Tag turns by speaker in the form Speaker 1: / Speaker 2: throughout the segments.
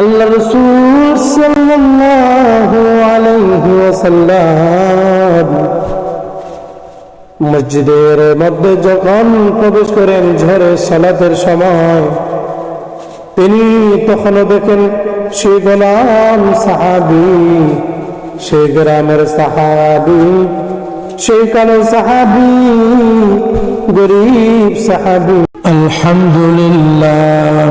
Speaker 1: আল্লাহ রসুল সাল্লাল্লাহু মসজিদের মধ্যে যখন প্রবেশ করেন ঝড়ে সালাতের সময়, তিনি তখনও দেখেন সে গোলাম সাহাবি, সে গ্রামের সাহাবি, সেই কালো সাহাবি, গরিব সাহাবি। আলহামদুলিল্লাহ।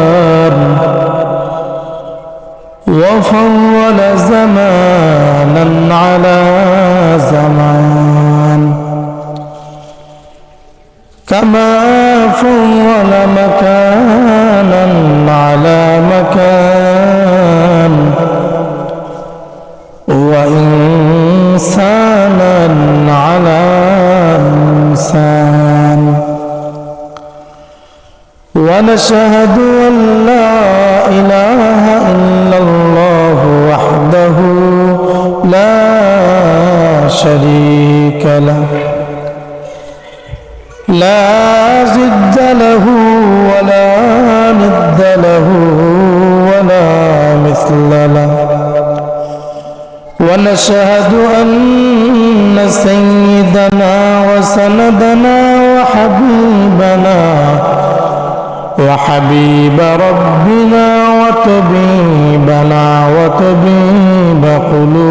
Speaker 1: على مكان وإنسانا على إنسان ونشهد له ونشهد أن سيدنا وسندنا وحبيبنا وحبيب ربنا وطبيبنا وطبيب قلوبنا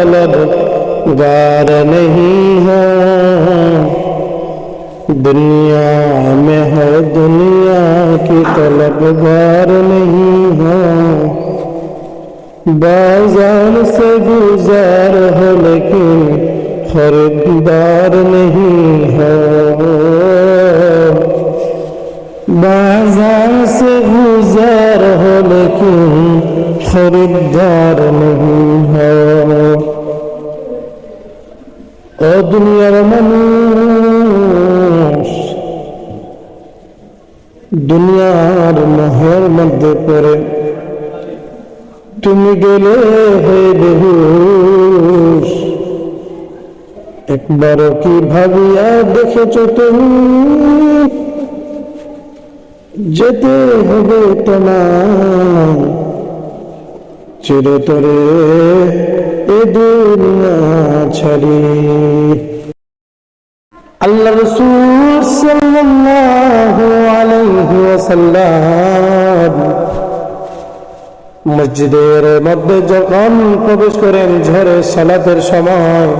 Speaker 1: तलब गार नहीं है। दुनिया में है दुनिया की तलब गार नहीं है। बाज़ार से गुजार है लेकिन खरीदार नहीं ও দুনিয়ার মানুষ, দুনিয়ার মোহের মধ্যে পড়ে। তুমি গেলে হে বেহুশ, একবারও কি ভাবিয়া দেখেছ তুমি? যেতে হবে তোমার চিরতরে এ দুনিয়া ছাড়ি। আল্লাহ রসুল সাল্লাল্লাহু আলাইহি ওয়াসাল্লাম মসজিদের মধ্যে যখন প্রবেশ করেন ঝড়ে সালাতের সময়,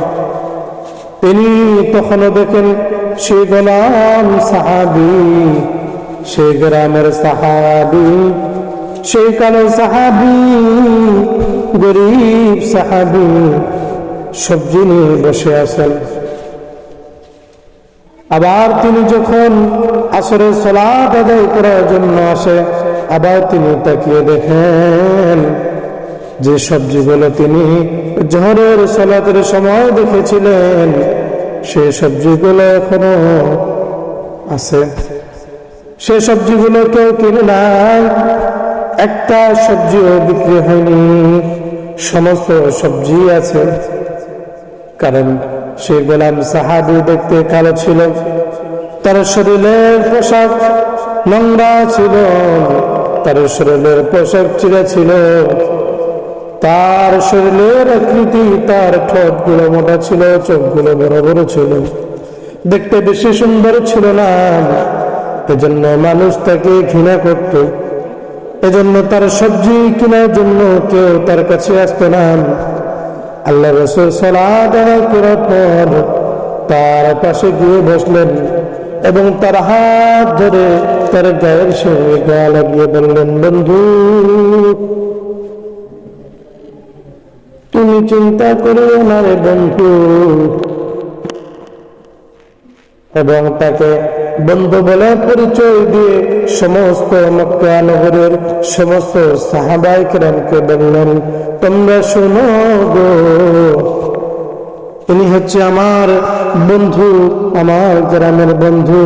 Speaker 1: তিনি তখনও দেখেন সে গোলাম সাহাবি, সে গ্রামের সাহাবি সেই কালো সাহাবি, গরিব সাহাবি সবজি নিয়ে বসে আছেন। আবার তিনি যখন আসরের সলাদ আদায় করার জন্য আসে, আবার তিনি তাকিয়ে দেখেন যে সবজিগুলো তিনি ঝড়ের সলাতের সময় দেখেছিলেন, সে সবজিগুলো এখনও আছে। সে সবজিগুলো কেউ কিনে নাই। একটা সবজিও বিক্রি হয়নি। সমস্ত সবজি আছে। কারণ সে গোলাম সাহাবি দেখতে কালো ছিল। তার শরীরের পোশাক নোংরা ছিল। তার শরীরের পোশাক চিরা ছিল। তার শরীরের আকৃতি, তার ঠোঁটগুলো মোটা ছিল চোখগুলো বড় বড় ছিল। দেখতে বেশি সুন্দর ছিল না। এজন্য মানুষ তাকে ঘৃণা করত। এজন্য তার সবজি কেনার জন্য কেউ তার কাছে আসতো না। আল্লাহ রসুল সালাদ করার পর তার পাশে গিয়ে বসলেন এবং তার হাত ধরে তার গায়ের সঙ্গে গা লাগিয়ে বললেন, বন্ধু, তুমি চিন্তা করিও না রে বন্ধু। এবং তাকে বন্ধু বলে পরিচয় দিয়ে সমস্ত মক্কা নগরের সমস্ত সাহাবাই কেরামকে বললেন, তোমরা শোনো গো। ইনি হচ্ছে আমার বন্ধু, আমার গ্রামের বন্ধু।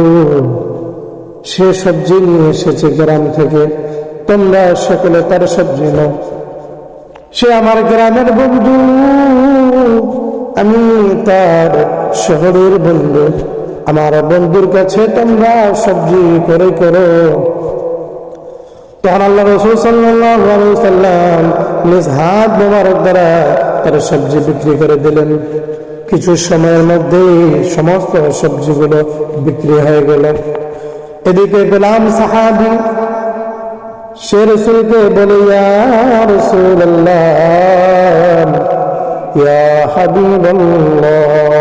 Speaker 1: সে সবজি নিয়ে এসেছে গ্রাম থেকে। তোমরা সকলে তার সবজি নাও। সে আমার গ্রামের বন্ধু, আমি তার শহরের বন্ধু। আমার বন্ধুর কাছে তোমরা সবজি করে করো। তখন আল্লাহ রসুল সাল্লাম নিজ হাত মোবারক দ্বারা তার সবজি বিক্রি করে দিলেন। কিছু সময়ের মধ্যে সমস্ত সবজিগুলো বিক্রি হয়ে গেল। এদিকে গোলাম সাহাবি, সে রসুলকে বলে রসুল ইয়া হাবিবাল্লাহ।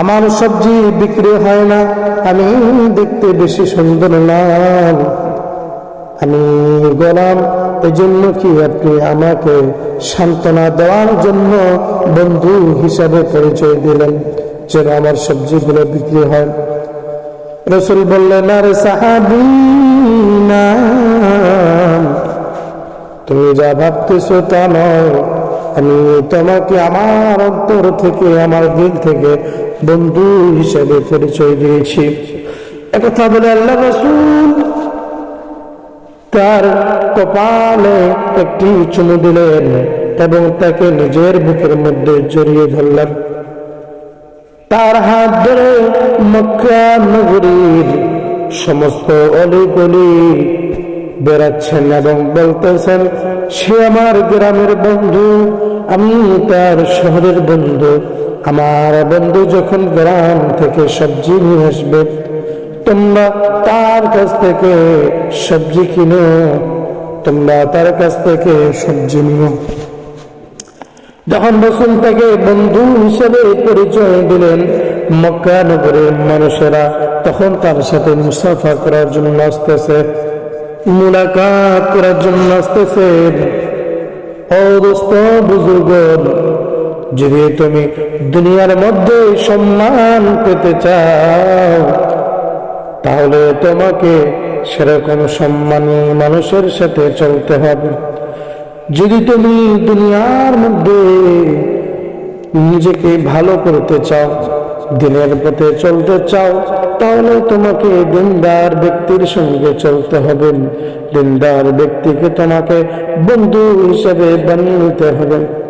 Speaker 1: আমার সবজি বিক্রি হয় না। আমি দেখতে বেশি সুন্দর নাম আমি গোলাম এই জন্য কি আপনি আমাকে সান্ত্বনা দেওয়ার জন্য বন্ধু হিসাবে পরিচয় দিলেন যেন আমার সবজিগুলো বিক্রি হয়? রসুল বললেন, আরে সাহাবি তুমি যা ভাবতেছো তা নয়। আমি তোমাকে আমার অন্তর থেকে, আমার দিল থেকে বন্ধু হিসেবে পরিচয় দিয়েছি একথা বলে আল্লাহ রসুল তার কপালে একটি চুমু দিলেন এবং তাকে নিজের বুকের মধ্যে জড়িয়ে ধরলেন। তার হাত ধরে মক্কা নগরীর সমস্ত অলিগলি বেড়াচ্ছেন এবং বলতেছেন, সে আমার গ্রামের বন্ধু, আমি তার শহরের বন্ধু। আমার বন্ধু যখন গ্রাম থেকে সবজি নিয়ে আসবে, তোমরা তার কাছ থেকে সবজি কিনো, তোমরা তার কাছ থেকে সবজি নিও। যখন রসুল তাকে বন্ধু হিসেবে পরিচয় দিলেন, মক্কা নগরের মানুষেরা তখন তার সাথে মুসাফা করার জন্য আসতেছে মুলাকাত করার জন্য আসতেছে। ও যদি তুমি দুনিয়ার মধ্যে সম্মান পেতে চাও, তাহলে তোমাকে সেরকম সম্মানী মানুষের সাথে চলতে হবে। যদি তুমি দুনিয়ার মধ্যে নিজেকে ভালো করতে চাও দিনের পথে চলতে চাও, তাহলে তোমাকে দিনদার ব্যক্তির সঙ্গে চলতে হবে। দিনদার ব্যক্তিকে তোমাকে বন্ধু হিসেবে বানিয়ে নিতে হবে।